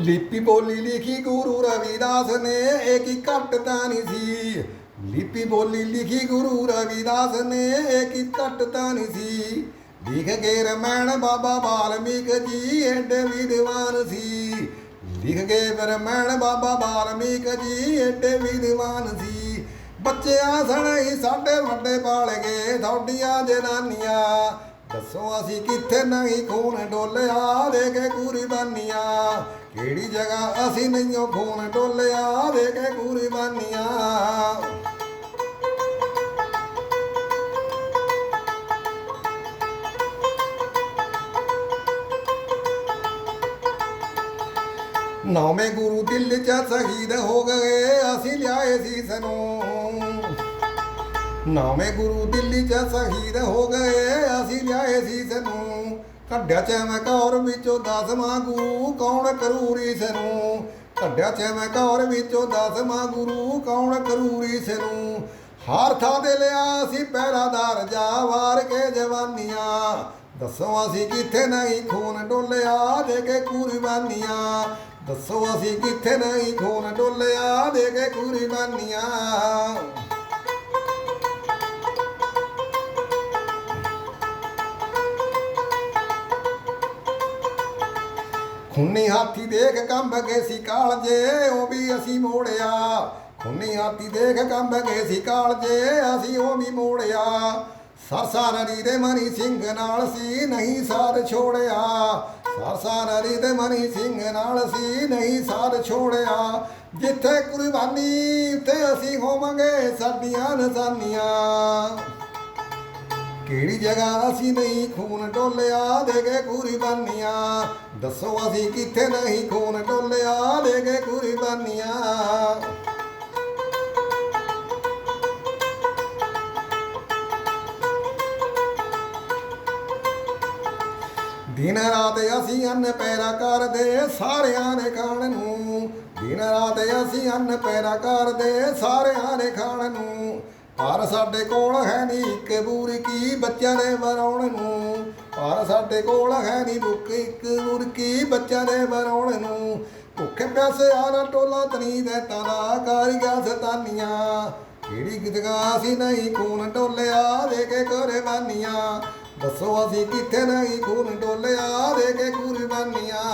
ਲਿਪੀ ਬੋਲੀ ਲਿਖੀ ਗੁਰੂ ਰਵਿਦਾਸ ਨੇ, ਇਹ ਕੀ ਘੱਟ ਤਾਂ ਨਹੀਂ ਸੀ? ਲਿਪੀ ਬੋਲੀ ਲਿਖੀ ਗੁਰੂ ਰਵਿਦਾਸ ਨੇ, ਇਹ ਕੀ ਘੱਟ ਤਾਂ ਨਹੀਂ ਸੀ? ਲਿਖ ਕੇ ਰਮਣ ਬਾਬਾ ਬਾਲਮੀਕ ਜੀ, ਏਡੇ ਵਿਦਵਾਨ ਸੀ। ਲਿਖ ਕੇ ਰਮਣ ਬਾਬਾ ਬਾਲਮੀਕ ਜੀ, ਏਡੇ ਵਿਦਵਾਨ ਸੀ। ਬੱਚਿਆਂ ਸਣੇ ਸਾਡੇ ਵੱਡੇ ਪਾਲ ਗਏ ਥੋਡੀਆਂ ਜਨਾਨੀਆਂ। ਦੱਸੋ ਅਸੀਂ ਕਿੱਥੇ ਨਹੀਂ ਖੂਨ ਡੋਲਿਆ? ਦੇ ਕੇ ਕੁਰਬਾਨੀਆਂ। ਕਿਹੜੀ ਜਗ੍ਹਾ ਅਸੀਂ ਨਹੀਂਓ ਖੂਨ ਡੋਲਿਆ? ਦੇ ਕੇ ਕੁਰਬਾਨੀਆਂ। ਨੌਵੇਂ ਗੁਰੂ ਦਿਲ ਚ ਸ਼ਹੀਦ ਹੋ ਗਏ, ਅਸੀਂ ਲਿਆਏ ਸੀ ਸਨੂੰ। ਨੌਵੇਂ ਗੁਰੂ ਦਿੱਲੀ ਚ ਸ਼ਹੀਦ ਹੋ ਗਏ ਅਸੀਂ ਲਿਆਏ ਸੀ ਸਨੂੰ ਕੱਢਿਆ ਚਮਕੌਰ ਵਿੱਚੋਂ ਦਸਵਾਂ ਗੁਰੂ ਕੌਣ ਕਰੂਰੀ ਸਨੂੰ? ਕੱਢਿਆ ਚਮਕੌਰ ਵਿੱਚੋਂ ਦਸਵਾਂ ਗੁਰੂ ਕੌਣ ਕਰੂਰੀ ਸਨੂੰ? ਹਾਰ ਥਾਂ ਦੇ ਲਿਆ ਅਸੀਂ ਪਹਿਰਾਦਾਰ ਜਾ, ਵਾਰ ਕੇ ਜਵਾਨੀਆਂ। ਦੱਸੋ ਅਸੀਂ ਕਿੱਥੇ ਨਹੀਂ ਖੂਨ ਡੋਲਿਆ, ਦੇ ਕੇ ਕੁਰਬਾਨੀਆਂ। ਦੱਸੋ ਅਸੀਂ ਕਿੱਥੇ ਨਹੀਂ ਖੂਨ ਡੋਲਿਆ, ਦੇ ਕੇ ਕੁਰਬਾਨੀਆਂ। ਖੁੰਨੀ ਹਾਥੀ ਦੇਖ ਕੰਬ ਗਏ ਸੀ ਕਾਲਜੇ ਉਹ ਵੀ ਅਸੀਂ ਮੋੜਿਆ। ਖੁੰਨੀ ਹਾਥੀ ਦੇਖ ਕੰਬ ਗਏ ਸੀ ਕਾਲਜੇ ਅਸੀਂ ਉਹ ਵੀ ਮੋੜਿਆ। ਸਰਸਾ ਨਦੀ ਦੇ ਮਨੀ ਸਿੰਘ ਨਾਲ ਸੀ, ਨਹੀਂ ਸਾਥ ਛੋੜਿਆ। ਸਰਸਾ ਨਦੀ ਦੇ ਮਨੀ ਸਿੰਘ ਨਾਲ ਸੀ, ਨਹੀਂ ਸਾਥ ਛੋੜਿਆ। ਜਿੱਥੇ ਕੁਰਬਾਨੀ, ਉੱਥੇ ਅਸੀਂ ਹੋਵਾਂਗੇ ਸਾਡੀਆਂ ਨਜ਼ਾਨੀਆਂ ਕਿਹੜੀ ਜਗ੍ਹਾ ਅਸੀਂ ਨਹੀਂ ਖੂਨ ਡੋਲਿਆ? ਦੇ ਕੇ ਕੁਰਬਾਨੀਆਂ। ਦੱਸੋ ਅਸੀਂ ਕਿੱਥੇ ਨਹੀਂ ਖੂਨ ਡੋਲਿਆ? ਦੇ ਕੁਰਬਾਨੀਆਂ। ਦਿਨ ਰਾਤ ਅਸੀਂ ਅੰਨ ਪੈਰਾ ਕਰਦੇ ਸਾਰਿਆਂ ਨੇ ਖਾਣ ਨੂੰ। ਦਿਨ ਰਾਤ ਅਸੀਂ ਅੰਨ ਪੈਰਾ ਕਰਦੇ ਸਾਰਿਆਂ ਨੇ ਖਾਣ ਨੂੰ। ਪਰ ਸਾਡੇ ਕੋਲ ਹੈ ਨਹੀਂ ਇੱਕ ਬੁਰਕੀ ਬੱਚਿਆਂ ਦੇ ਬਣਾਉਣ ਨੂੰ। ਪਰ ਸਾਡੇ ਕੋਲ ਹੈ ਨਹੀਂ ਬੁੱਕ ਇੱਕ ਬੁਰਕੀ ਬੱਚਿਆਂ ਦੇ ਬਣਾਉਣ ਨੂੰ। ਭੁੱਖੇ ਪਿਆਸੇ ਆਣਾ ਟੋਲਾ ਤਨੀ ਦੇ ਤਾਲਾ, ਕਾਰੀਗਾ ਸਤਾਨੀਆਂ। ਕਿਹੜੀ ਕਿਦਗਾ ਅਸੀਂ ਨਹੀਂ ਖੂਨ ਡੋਲਿਆ ਦੇ ਕੇ ਕੁਰਬਾਨੀਆਂ। ਦੱਸੋ ਅਸੀਂ ਕਿੱਥੇ ਨਹੀਂ ਖੂਨ ਡੋਲਿਆ ਦੇ ਕੇ ਕੁਰਬਾਨੀਆਂ।